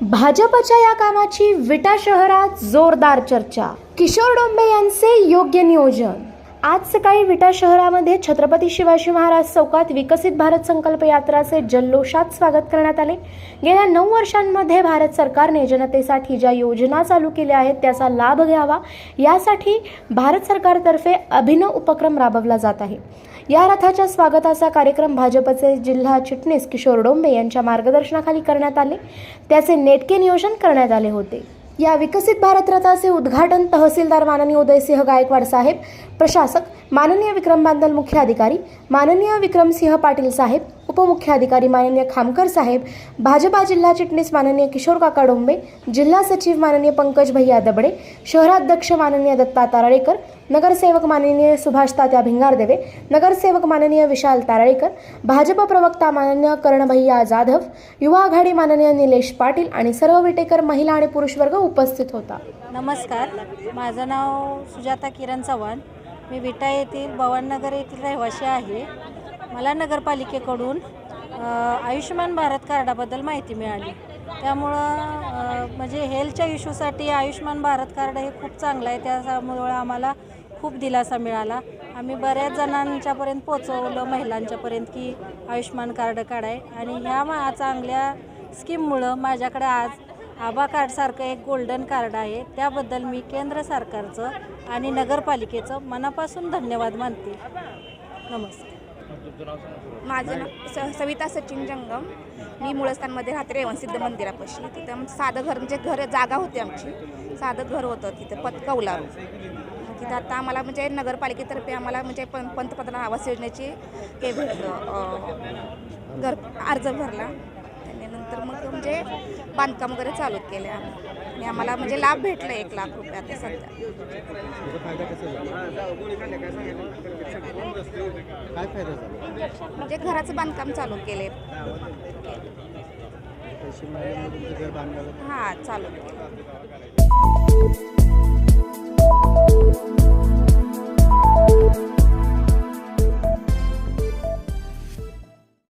भाजपच्या या कामाची विटा शहरात जोरदार चर्चा. किशोर डोंबे यांचे योग्य नियोजन. आज सकाळी विटा शहरामध्ये छत्रपती शिवाजी महाराज चौकात विकसित भारत संकल्प यात्राचे जल्लोषात स्वागत करण्यात आले. गेल्या नऊ वर्षांमध्ये भारत सरकारने जनतेसाठी ज्या योजना चालू केल्या आहेत त्याचा लाभ घ्यावा. यासाठी भारत सरकारतर्फे अभिनव उपक्रम राबवला जात आहे. या रथाच्या स्वागताचा कार्यक्रम भाजपचे जिल्हा चिटणीस किशोर डोंबे यांच्या मार्गदर्शनाखाली करण्यात आले. त्याचे नेटके नियोजन करण्यात आले होते. या विकसित भारत रथाचे उद्घाटन तहसीलदार माननीय उदयसिंह गायकवाड साहेब प्रशासक माननीय विक्रम बांदल मुख्याधिकारी माननीय विक्रमसिंह पाटील साहेब उपमुख्याधिकारी माननीय खामकर साहेब भाजपा जिल्हा चिटणीस माननीय किशोर काका डोंबे जिल्हा सचिव माननीय पंकज भैया दबडे शहराध्यक्ष माननीय दत्ता ताराळेकर नगरसेवक माननीय सुभाष तात्या भिंगारदेवे नगरसेवक माननीय विशाल ताराळेकर भाजप प्रवक्ता माननीय कर्णभैया जाधव युवा आघाडी माननीय निलेश पाटील आणि सर्व विटेकर महिला आणि पुरुष वर्ग उपस्थित होता. नमस्कार. माझं नाव सुजाता किरण चव्हाण. मी विटा येथील भवाननगर येथील रहिवासी आहे. मला नगरपालिकेकडून आयुष्यमान भारत कार्डाबद्दल माहिती मिळाली. त्यामुळं म्हणजे हेल्थच्या इश्यूसाठी आयुष्यमान भारत कार्ड हे खूप चांगलं आहे. त्यामुळं आम्हाला खूप दिलासा मिळाला. आम्ही बऱ्याच जणांच्यापर्यंत पोचवलं महिलांच्यापर्यंत की आयुष्यमान कार्ड काढाय. आणि ह्या मा चांगल्या स्कीममुळं माझ्याकडे आज आभा कार्डसारखं एक गोल्डन कार्ड आहे. त्याबद्दल मी केंद्र सरकारचं आणि नगरपालिकेचं मनापासून धन्यवाद मानते. नमस्कार. माझं नाव स सविता सचिन जंगम. मी मुळस्थानमध्ये राहते रेवणसिद्ध मंदिरापाशी. तिथं साधं घर म्हणजे घर जागा होती आमची. साधं घर होतं तिथं पत तिथं आता आम्हाला म्हणजे नगरपालिकेतर्फे आम्हाला म्हणजे पं पंतप्रधान आवास योजनेचे हे भेटलं घर अर्ज भरला. त्यानंतर मग म्हणजे बांधकाम वगैरे चालू केले आम्ही. आणि आम्हाला म्हणजे लाभ भेटला एक लाख रुपये आता सध्या. म्हणजे घराचं बांधकाम चालू केले हां चालू केलं